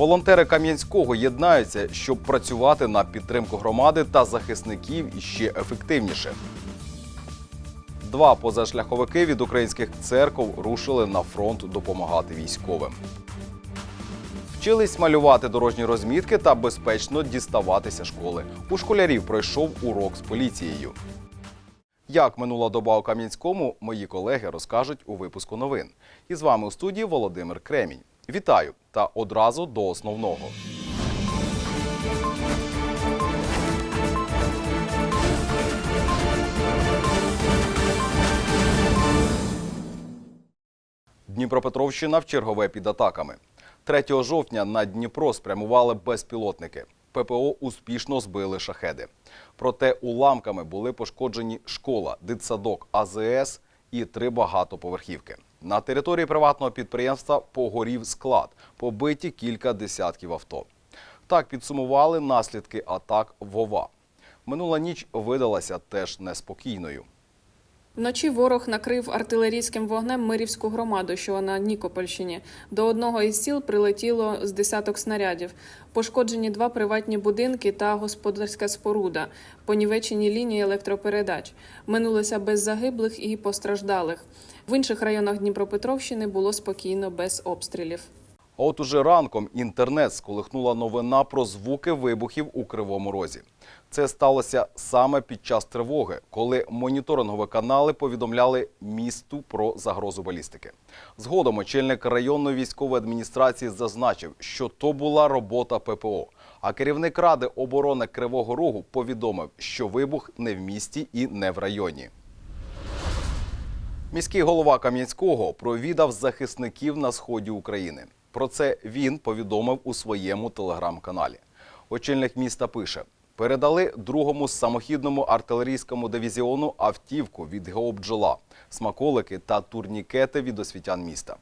Волонтери Кам'янського єднаються, щоб працювати на підтримку громади та захисників іще ефективніше. Два позашляховики від українських церков рушили на фронт допомагати військовим. Вчились малювати дорожні розмітки та безпечно діставатися школи. У школярів пройшов урок з поліцією. Як минула доба у Кам'янському, мої колеги розкажуть у випуску новин. І з вами у студії Володимир Кремінь. Вітаю та одразу до основного. Дніпропетровщина в чергове під атаками. 3 жовтня на Дніпро спрямували безпілотники. ППО успішно збили шахеди. Проте уламками були пошкоджені школа, дитсадок, АЗС і три багатоповерхівки. На території приватного підприємства погорів склад, побиті кілька десятків авто. Так підсумували наслідки атак Вова. Минула ніч видалася теж неспокійною. Вночі ворог накрив артилерійським вогнем Мирівську громаду, що на Нікопольщині. До одного із сіл прилетіло з десяток снарядів. Пошкоджені два приватні будинки та господарська споруда, понівечені лінії електропередач. Минулося без загиблих і постраждалих. В інших районах Дніпропетровщини було спокійно без обстрілів. А от уже ранком інтернет сколихнула новина про звуки вибухів у Кривому Розі. Це сталося саме під час тривоги, коли моніторингові канали повідомляли місту про загрозу балістики. Згодом очільник районної військової адміністрації зазначив, що то була робота ППО. А керівник ради оборони Кривого Рогу повідомив, що вибух не в місті і не в районі. Міський голова Кам'янського провідав захисників на сході України. Про це він повідомив у своєму телеграм-каналі. Очільник міста пише: передали другому самохідному артилерійському дивізіону автівку від ГО «Бджола», смаколики та турнікети від освітян міста.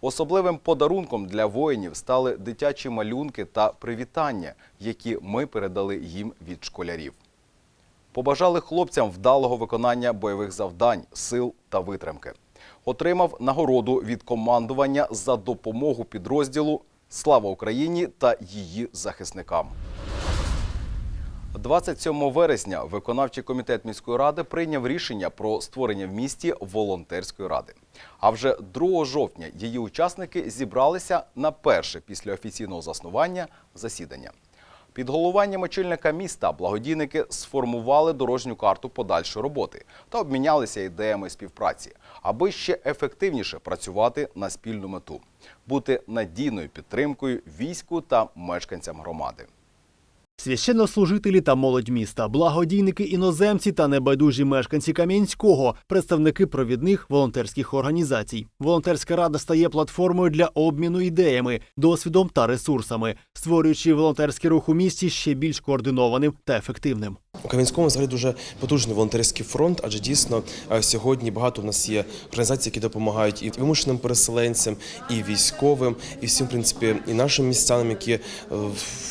Особливим подарунком для воїнів стали дитячі малюнки та привітання, які ми передали їм від школярів. Побажали хлопцям вдалого виконання бойових завдань, сил та витримки. Отримав нагороду від командування за допомогу підрозділу Слава Україні та її захисникам. 27 вересня виконавчий комітет міської ради прийняв рішення про створення в місті волонтерської ради. А вже 2 жовтня її учасники зібралися на перше після офіційного заснування засідання. Під головуванням очільника міста благодійники сформували дорожню карту подальшої роботи та обмінялися ідеями співпраці, аби ще ефективніше працювати на спільну мету, бути надійною підтримкою війську та мешканцям громади. Священнослужителі та молодь міста, благодійники іноземці та небайдужі мешканці Кам'янського, представники провідних волонтерських організацій. Волонтерська рада стає платформою для обміну ідеями, досвідом та ресурсами, створюючи волонтерський рух у місті ще більш координованим та ефективним. У Кам'янському взагалі дуже потужний волонтерський фронт, адже дійсно е, сьогодні багато у нас є організацій, які допомагають і вимушеним переселенцям, і військовим, і всім, в принципі, і нашим містянам, які е,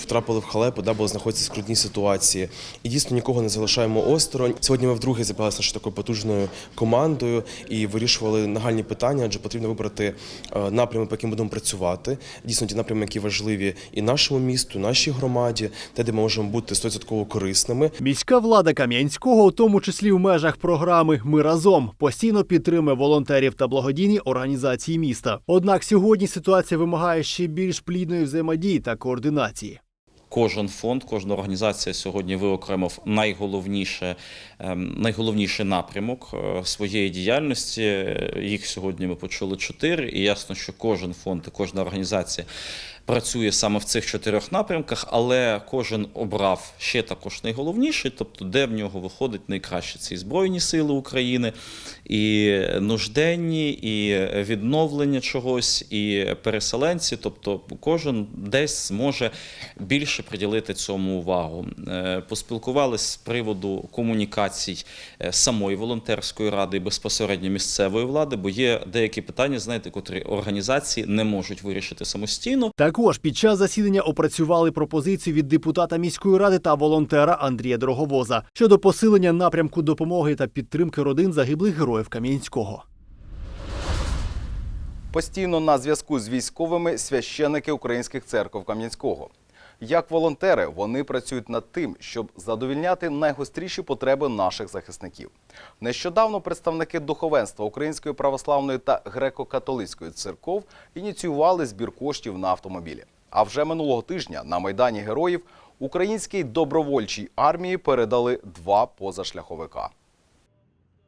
втрапили в халепу, да, бо знаходяться в скрутній ситуації. І дійсно нікого не залишаємо осторонь. Сьогодні ми вдруге зібралися нашою такою потужною командою і вирішували нагальні питання, адже потрібно вибрати е, напрями, по яким будемо працювати. Дійсно, ті напрями, які важливі і нашому місту, нашій громаді, те, де ми можемо бути 100% корисними. Міська влада Кам'янського, у тому числі в межах програми Ми разом постійно підтримує волонтерів та благодійні організації міста. Однак сьогодні ситуація вимагає ще більш плідної взаємодії та координації. Кожен фонд, кожна організація сьогодні виокремив найголовніше, ем, найголовніший напрямок е, своєї діяльності. Їх сьогодні ми почули чотири, і ясно, що кожен фонд і кожна організація працює саме в цих чотирьох напрямках, але кожен обрав ще також найголовніший, тобто де в нього виходить найкраще. Це і Збройні Сили України, і нужденні, і відновлення чогось, і переселенці. Тобто кожен десь зможе більше приділити цьому увагу. Е, Поспілкувалися з приводу комунікацій е, самої волонтерської ради і безпосередньо місцевої влади, бо є деякі питання, знаєте, котрі організації не можуть вирішити самостійно. Також під час засідання опрацювали пропозиції від депутата міської ради та волонтера Андрія Дороговоза щодо посилення напрямку допомоги та підтримки родин загиблих героїв Кам'янського. Постійно на зв'язку з військовими священики українських церков Кам'янського. Як волонтери, вони працюють над тим, щоб задовільняти найгостріші потреби наших захисників. Нещодавно представники духовенства Української православної та греко-католицької церков ініціювали збір коштів на автомобілі. А вже минулого тижня на майдані героїв українській добровольчій армії передали два позашляховика.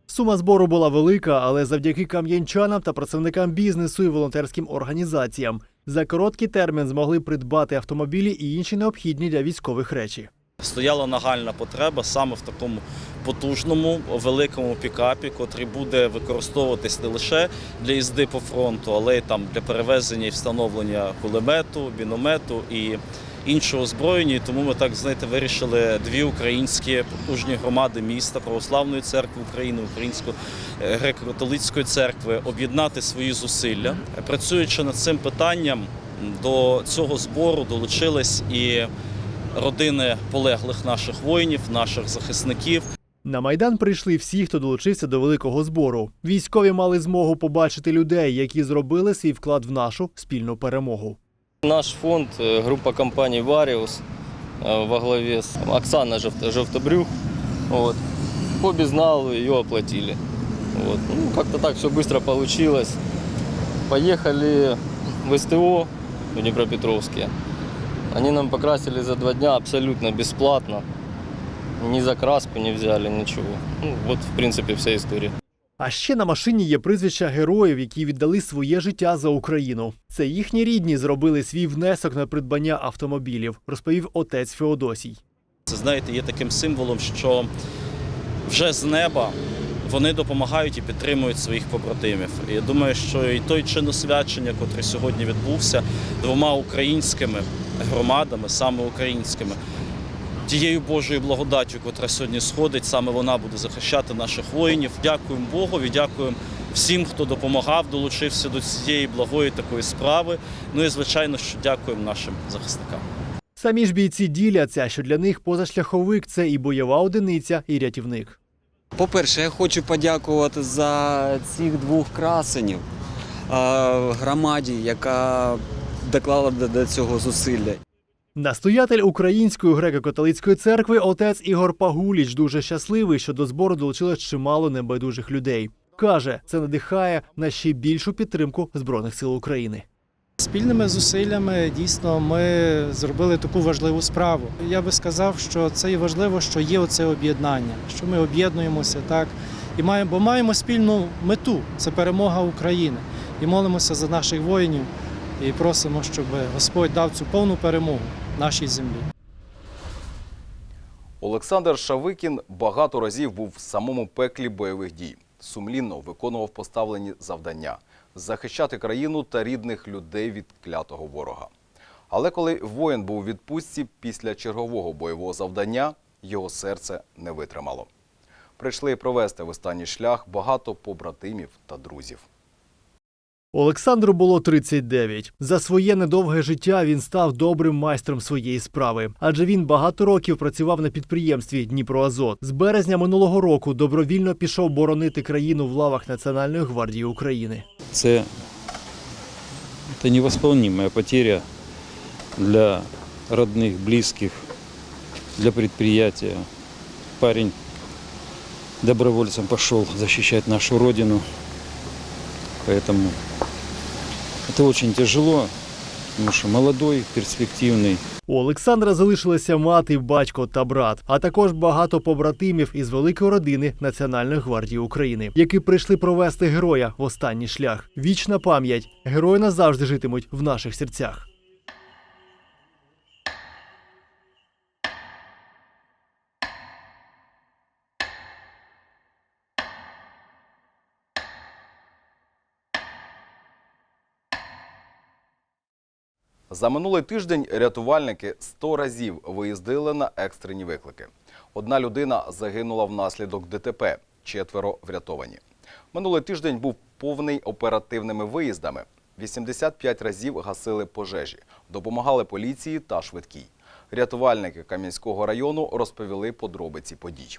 Сума збору була велика, але завдяки кам'янчанам та працівникам бізнесу і волонтерським організаціям за короткий термін змогли придбати автомобілі і інші необхідні для військових речі. Стояла нагальна потреба саме в такому потужному великому пікапі, котрий буде використовуватись не лише для їзди по фронту, але й там для перевезення і встановлення кулемету, міномету і іншого озброєння. Тому ми так знаєте вирішили дві українські потужні громади міста Православної церкви України, Української е, греко-католицької церкви об'єднати свої зусилля. Працюючи над цим питанням, до цього збору долучились і родини полеглих наших воїнів, наших захисників. На майдан прийшли всі, хто долучився до великого збору. Військові мали змогу побачити людей, які зробили свій вклад в нашу спільну перемогу. Наш фонд, э, группа компаний «Вариус» э, во главе с Оксана Жовт- Жовтобрюх, вот, по безналу ее оплатили. Вот. Ну, как-то так все быстро получилось. Поехали в СТО в Днепропетровске. Они нам покрасили за два дня абсолютно бесплатно. Ни за краску не взяли, ничего. Ну, вот, в принципе, вся история. А ще на машині є прізвища героїв, які віддали своє життя за Україну. Це їхні рідні зробили свій внесок на придбання автомобілів, розповів отець Феодосій. Це знаєте, є таким символом, що вже з неба вони допомагають і підтримують своїх побратимів. Я думаю, що і той чин освячення, котрий сьогодні відбувся двома українськими громадами, саме українськими, тією Божою благодаттю, котра сьогодні сходить, саме вона буде захищати наших воїнів. Дякуємо Богові, дякуємо всім, хто допомагав, долучився до цієї благої такої справи. Ну і звичайно, що дякуємо нашим захисникам. Самі ж бійці діляться, що для них позашляховик це і бойова одиниця, і рятівник. По-перше, я хочу подякувати за цих двох красенів е, громаді, яка доклала до- до цього зусилля. Настоятель Української греко-католицької церкви отець Ігор Пагуліч дуже щасливий, що до збору долучилось чимало небайдужих людей. Каже, це надихає на ще більшу підтримку збройних сил України. Спільними зусиллями дійсно ми зробили таку важливу справу. Я би сказав, що це і важливо, що є оце об'єднання, що ми об'єднуємося так і маємо, бо маємо спільну мету це перемога України. І молимося за наших воїнів і просимо, щоб Господь дав цю повну перемогу нашій землі. Олександр Шавикін багато разів був в самому пеклі бойових дій. Сумлінно виконував поставлені завдання захищати країну та рідних людей від клятого ворога. Але коли воїн був у відпустці після чергового бойового завдання, його серце не витримало. Прийшли провести в останній шлях багато побратимів та друзів. Олександру було 39. За своє недовге життя він став добрим майстром своєї справи, адже він багато років працював на підприємстві Дніпроазот. З березня минулого року добровільно пішов боронити країну в лавах Національної гвардії України. Це, це невосполнимая потеря для родных, близких, для предприятия. Парень добровольцем пошел защищать нашу родину. Поэтому это очень тяжело, потому что молодой, перспективный, У Олександра залишилися мати, батько та брат, а також багато побратимів із великої родини Національної гвардії України, які прийшли провести героя в останній шлях. Вічна пам'ять. Герої назавжди житимуть в наших серцях. За минулий тиждень рятувальники 100 разів виїздили на екстрені виклики. Одна людина загинула внаслідок ДТП, четверо врятовані. Минулий тиждень був повний оперативними виїздами. 85 разів гасили пожежі, допомагали поліції та швидкій. Рятувальники Кам'янського району розповіли подробиці подій.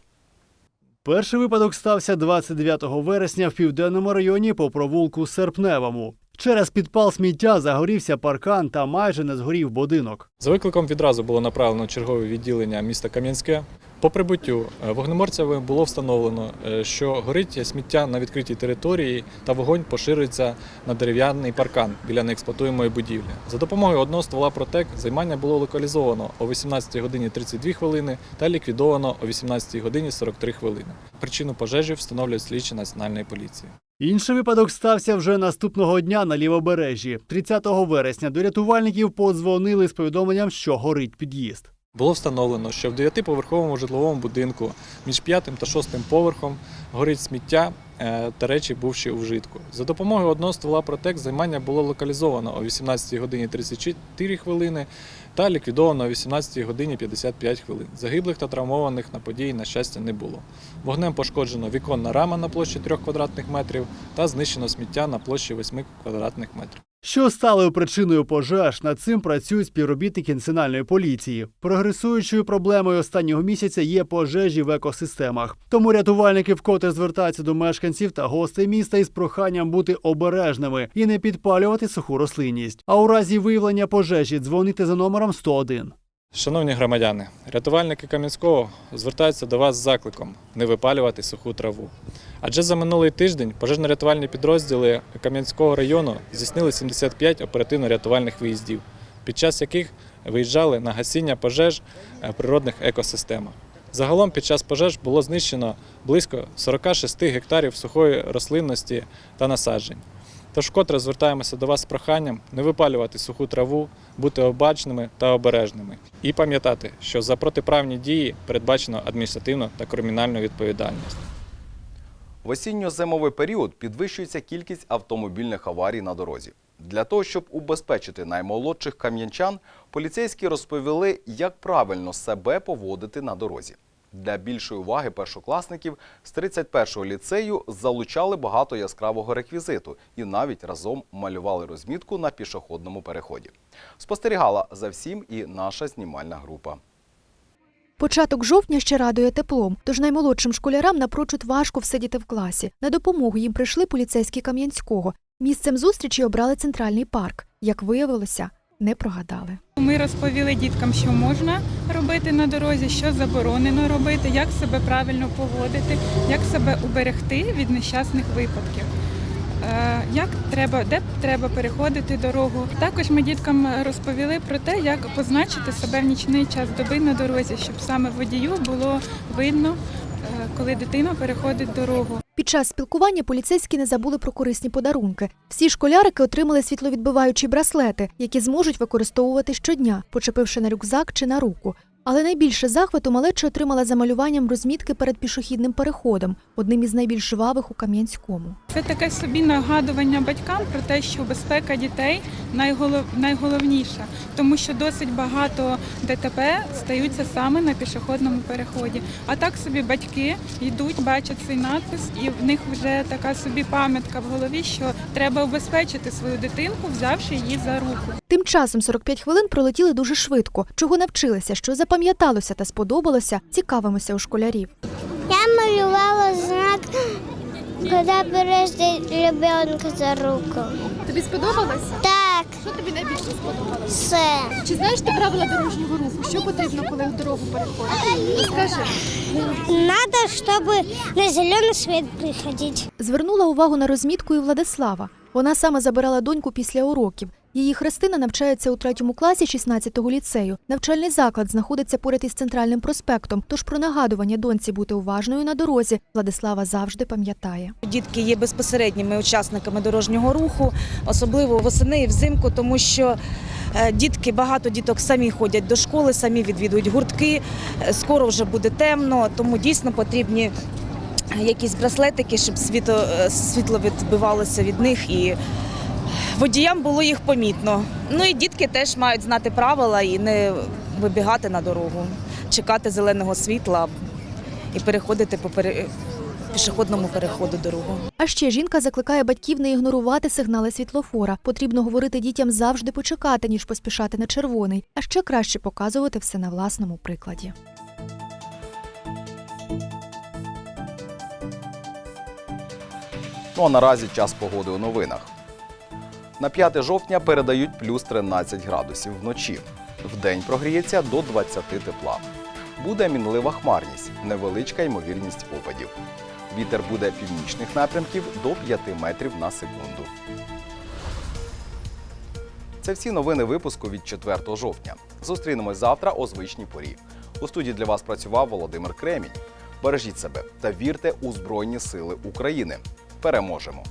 Перший випадок стався 29 вересня в південному районі по провулку Серпневому. Через підпал сміття загорівся паркан та майже не згорів будинок. За викликом відразу було направлено чергове відділення міста Кам'янське. По прибуттю е, вогнеморцями було встановлено, е, що горить сміття на відкритій території та вогонь поширюється на дерев'яний паркан біля неексплуатуємої будівлі. За допомогою одного ствола протек займання було локалізовано о 18 годині 32 хвилини та ліквідовано о 18 годині 43 хвилини. Причину пожежі встановлюють слідчі національної поліції. Інший випадок стався вже наступного дня на лівобережжі. 30 вересня до рятувальників подзвонили з повідомленням, що горить під'їзд. Було встановлено, що в дев'ятиповерховому житловому будинку між п'ятим та шостим поверхом горить сміття е, та речі, бувші у вжитку. За допомогою одного ствола протек займання було локалізовано о 18 годині 34 хвилини та ліквідовано о 18 годині 55 хвилин. Загиблих та травмованих на події, на щастя, не було. Вогнем пошкоджено віконна рама на площі 3 квадратних метрів та знищено сміття на площі 8 квадратних метрів. Що стало причиною пожеж? Над цим працюють співробітники національної поліції. Прогресуючою проблемою останнього місяця є пожежі в екосистемах. Тому рятувальники вкотре звертаються до мешканців та гостей міста із проханням бути обережними і не підпалювати суху рослинність. А у разі виявлення пожежі дзвонити за номером 101. Шановні громадяни, рятувальники Кам'янського звертаються до вас з закликом не випалювати суху траву. Адже за минулий тиждень пожежно-рятувальні підрозділи Кам'янського району здійснили 75 оперативно-рятувальних виїздів, під час яких виїжджали на гасіння пожеж е, в природних екосистемах. Загалом під час пожеж було знищено близько 46 гектарів сухої рослинності та насаджень. Тож вкотре звертаємося до вас з проханням не випалювати суху траву, бути обачними та обережними. І пам'ятати, що за протиправні дії передбачено адміністративну та кримінальну відповідальність. В осінньо-зимовий період підвищується кількість автомобільних аварій на дорозі. Для того, щоб убезпечити наймолодших кам'янчан, поліцейські розповіли, як правильно себе поводити на дорозі. Для більшої уваги першокласників з 31-го ліцею залучали багато яскравого реквізиту і навіть разом малювали розмітку на пішохідному переході. Спостерігала за всім і наша знімальна група. Початок жовтня ще радує теплом, тож наймолодшим школярам напрочуд важко всидіти в класі. На допомогу їм прийшли поліцейські Кам'янського. Місцем зустрічі обрали центральний парк. Як виявилося, не прогадали. Ми розповіли діткам, що можна робити на дорозі, що заборонено робити, як себе правильно поводити, як себе уберегти від нещасних випадків. Е, Як треба, де треба переходити дорогу. Також ми діткам розповіли про те, як позначити себе в нічний час доби на дорозі, щоб саме водію було видно, коли дитина переходить дорогу. Під час спілкування поліцейські не забули про корисні подарунки. Всі школярики отримали світловідбиваючі браслети, які зможуть використовувати щодня, почепивши на рюкзак чи на руку. Але найбільше захвату малеча отримала за малюванням розмітки перед пішохідним переходом, одним із найбільш жвавих у Кам'янському. Це таке собі нагадування батькам про те, що безпека дітей найголов... найголовніша, тому що досить багато ДТП стаються саме на пішохідному переході. А так собі батьки йдуть, бачать цей надпис, і в них вже така собі пам'ятка в голові, що треба убезпечити свою дитинку, взявши її за руку. Тим часом 45 хвилин пролетіли дуже швидко. Чого навчилися, що запам'яталося та сподобалося, цікавимося у школярів. Я малювала знак, коли береш ребенка за руку. Тобі сподобалось? Так, Що тобі найбільше сподобалось? все. Чи знаєш ти правила дорожнього руху? Що потрібно, коли в дорогу переходити? Скажи. Надо, чтобы на зеленый свет приходить. Звернула увагу на розмітку і Владислава. Вона саме забирала доньку після уроків. Її Христина навчається у третьому класі 16-го ліцею. Навчальний заклад знаходиться поряд із центральним проспектом. Тож про нагадування доньці бути уважною на дорозі Владислава завжди пам'ятає. Дітки є безпосередніми учасниками дорожнього руху, особливо восени і взимку, тому що е, дітки, багато діток самі ходять до школи, самі відвідують гуртки. Е, Скоро вже буде темно, тому дійсно потрібні якісь браслетики, щоб світло, е, світло відбивалося від них і водіям було їх помітно. Ну і дітки теж мають знати правила і не вибігати на дорогу, чекати зеленого світла і переходити по пере- пішохідному переходу дорогу. А ще жінка закликає батьків не ігнорувати сигнали світлофора. Потрібно говорити дітям завжди почекати, ніж поспішати на червоний, а ще краще показувати все на власному прикладі. Ну а наразі час погоди у новинах. На 5 жовтня передають плюс 13 градусів вночі. Вдень прогріється до 20 тепла. Буде мінлива хмарність, невеличка ймовірність опадів. Вітер буде північних напрямків до 5 метрів на секунду. Це всі новини випуску від 4 жовтня. Зустрінемось завтра о звичній порі. У студії для вас працював Володимир Кремінь. Бережіть себе та вірте у Збройні Сили України. Переможемо!